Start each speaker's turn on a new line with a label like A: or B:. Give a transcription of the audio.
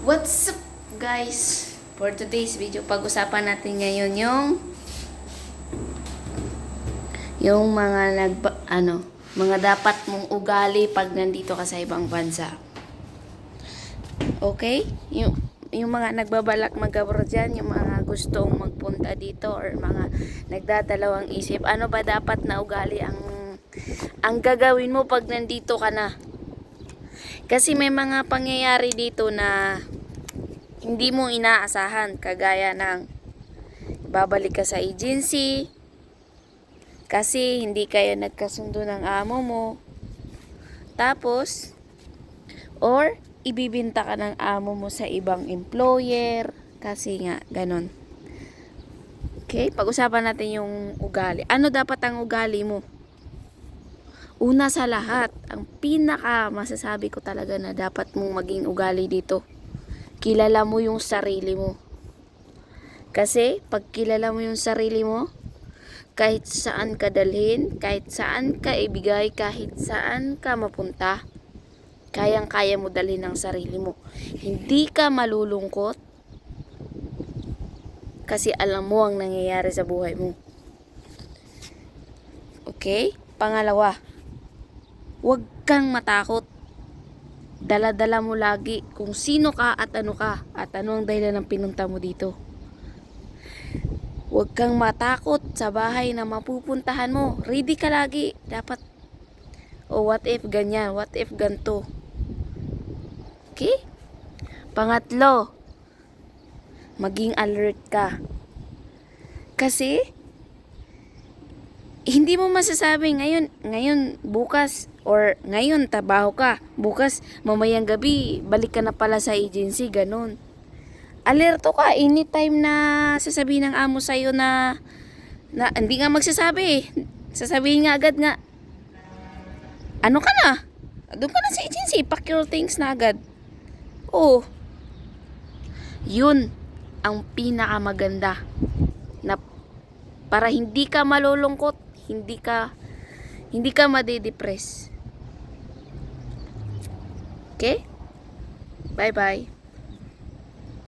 A: What's up guys? For today's video, pag-usapan natin ngayon yung yung mga nag ano, mga dapat mong ugali pag nandito ka sa ibang bansa. Okay? Yung yung mga nagbabalak mag-abroad dyan, yung mga gustong magpunta dito or mga nagdadalawang isip, ano ba dapat na ugali ang ang gagawin mo pag nandito ka na? Kasi may mga pangyayari dito na hindi mo inaasahan kagaya ng babalik ka sa agency kasi hindi kayo nagkasundo ng amo mo. Tapos or ibibinta ka ng amo mo sa ibang employer kasi nga ganon. Okay, pag-usapan natin yung ugali. Ano dapat ang ugali mo? Una sa lahat, ang pinaka masasabi ko talaga na dapat mong maging ugali dito. Kilala mo yung sarili mo. Kasi pag kilala mo yung sarili mo, kahit saan ka dalhin, kahit saan ka ibigay, kahit saan ka mapunta, kayang-kaya mo dalhin ang sarili mo. Hindi ka malulungkot kasi alam mo ang nangyayari sa buhay mo. Okay? Pangalawa, huwag kang matakot. Dala-dala mo lagi kung sino ka at ano ka at ano ang dahilan ng pinunta mo dito. Huwag kang matakot sa bahay na mapupuntahan mo. Ready ka lagi. Dapat, o what if ganyan, what if ganto. Okay? Pangatlo, maging alert ka. Kasi, hindi mo masasabi ngayon, ngayon, bukas, or ngayon, trabaho ka. Bukas, mamayang gabi, balik ka na pala sa agency, ganun. Alerto ka, anytime na sasabihin ng amo sa'yo na, na hindi nga magsasabi. Sasabihin nga agad nga, ano ka na? Doon ka na sa agency, pack your things na agad. Oo. Yun ang pinakamaganda na para hindi ka malulungkot, hindi ka hindi ka madidepress. Okay? Bye-bye.